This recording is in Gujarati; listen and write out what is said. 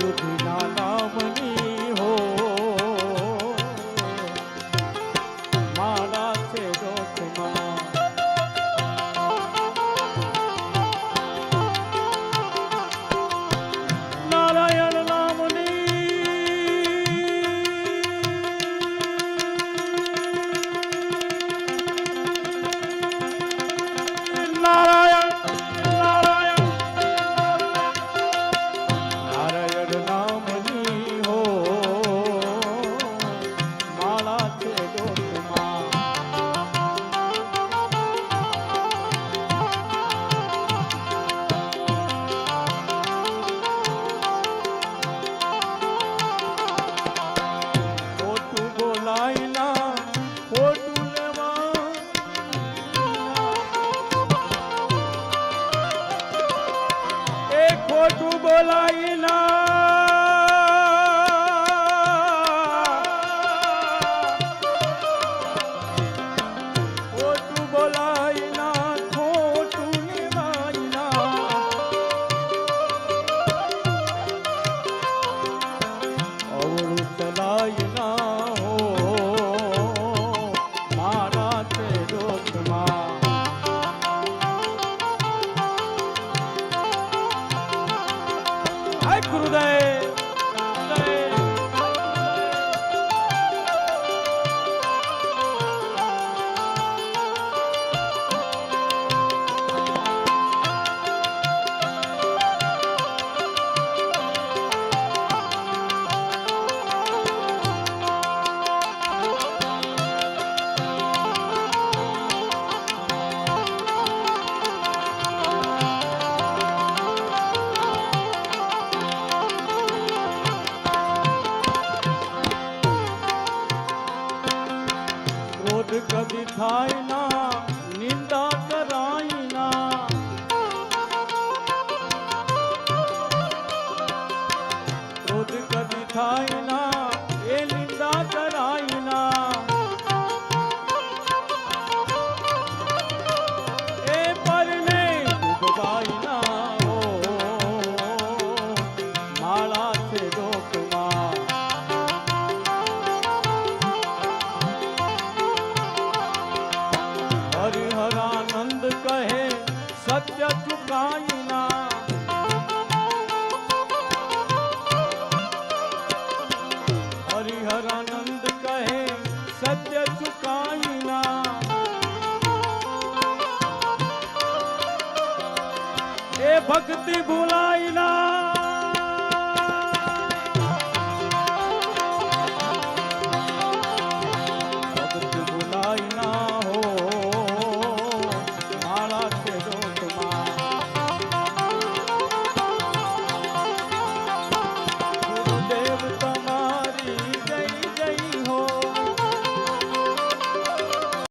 又回到那温。bola! हाय गुरुदेव દિખાય ના નિંદા કરાય ના ક્રોધ કદી થાય ભક્તિ ભૂલાઈ ના. ભક્તિ ભૂલાઈ ના હો. માળા છે